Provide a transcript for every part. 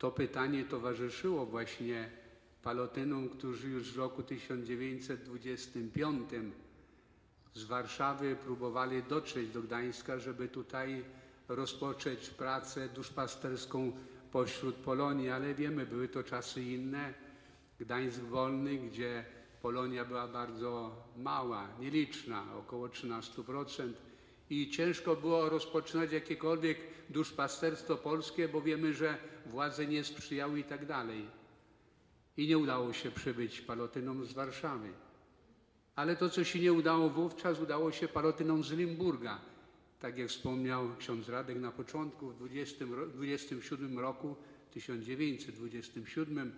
to pytanie towarzyszyło właśnie palotynom, którzy już w roku 1925 z Warszawy próbowali dotrzeć do Gdańska, żeby tutaj rozpocząć pracę duszpasterską pośród Polonii, ale wiemy, były to czasy inne. Gdańsk wolny, gdzie Polonia była bardzo mała, nieliczna, około 13%. I ciężko było rozpoczynać jakiekolwiek duszpasterstwo polskie, bo wiemy, że władze nie sprzyjały i tak dalej. I nie udało się przybyć palotynom z Warszawy. Ale to, co się nie udało wówczas, udało się palotynom z Limburga. Tak jak wspomniał ksiądz Radek na początku, w 20, ro- 27 roku, 1927,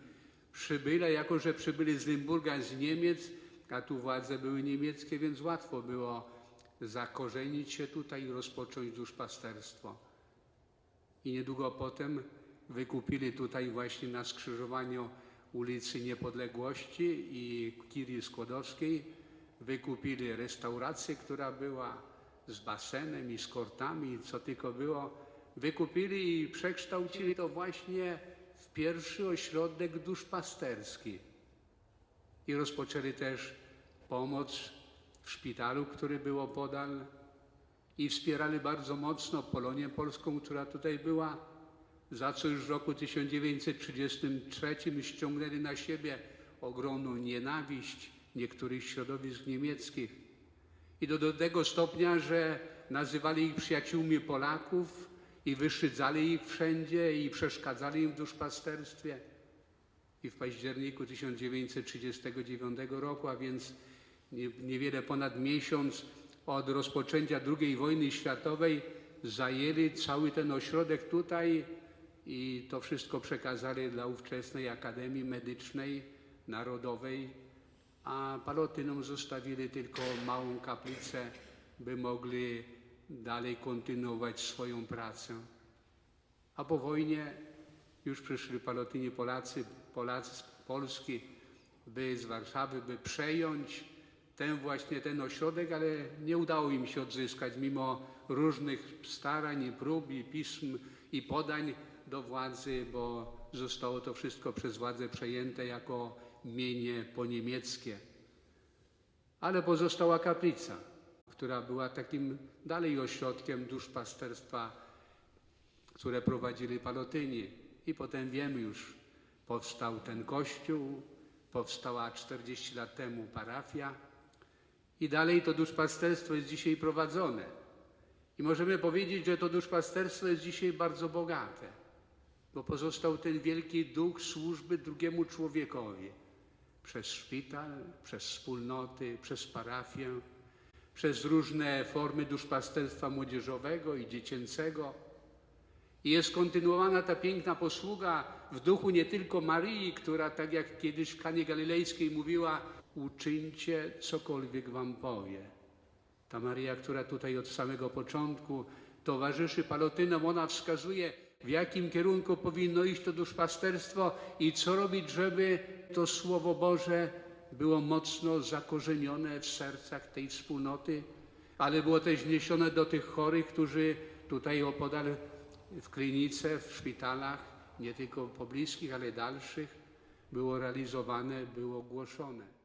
przybyli, jako że przybyli z Limburga, z Niemiec, a tu władze były niemieckie, więc łatwo było zakorzenić się tutaj i rozpocząć duszpasterstwo. I niedługo potem wykupili tutaj właśnie na skrzyżowaniu ulicy Niepodległości i Kirii Skłodowskiej, wykupili restaurację, która była z basenem i z kortami, co tylko było. Wykupili i przekształcili to właśnie w pierwszy ośrodek duszpasterski. I rozpoczęli też pomoc w szpitalu, który było podal i wspierali bardzo mocno Polonię Polską, która tutaj była, za co już w roku 1933 ściągnęli na siebie ogromną nienawiść niektórych środowisk niemieckich. I do, do tego stopnia, że nazywali ich przyjaciółmi Polaków i wyszydzali ich wszędzie i przeszkadzali im w duszpasterstwie. I w październiku 1939 roku, a więc niewiele ponad miesiąc od rozpoczęcia II wojny światowej, zajęli cały ten ośrodek tutaj i to wszystko przekazali dla ówczesnej Akademii Medycznej Narodowej, a palotynom zostawili tylko małą kaplicę, by mogli dalej kontynuować swoją pracę. A po wojnie już przyszli palotyni Polacy, Polacy z Polski, by z Warszawy, by przejąć ten właśnie ten ośrodek, ale nie udało im się odzyskać mimo różnych starań prób i pism i podań do władzy, bo zostało to wszystko przez władzę przejęte jako mienie poniemieckie. Ale pozostała kaplica, która była takim dalej ośrodkiem duszpasterstwa które prowadzili palotyni. I potem wiemy już, powstał ten kościół, powstała 40 lat temu parafia i dalej to duszpasterstwo jest dzisiaj prowadzone. I możemy powiedzieć, że to duszpasterstwo jest dzisiaj bardzo bogate, bo pozostał ten wielki duch służby drugiemu człowiekowi. Przez szpital, przez wspólnoty, przez parafię, przez różne formy duszpasterstwa młodzieżowego i dziecięcego. I jest kontynuowana ta piękna posługa w duchu nie tylko Maryi, która tak jak kiedyś w Kanie Galilejskiej mówiła, uczyńcie cokolwiek wam powie. Ta Maria, która tutaj od samego początku towarzyszy palotynom, ona wskazuje, w jakim kierunku powinno iść to duszpasterstwo i co robić, żeby to Słowo Boże było mocno zakorzenione w sercach tej wspólnoty, ale było też niesione do tych chorych, którzy tutaj opodal w klinice, w szpitalach, nie tylko pobliskich, ale dalszych, było realizowane, było głoszone.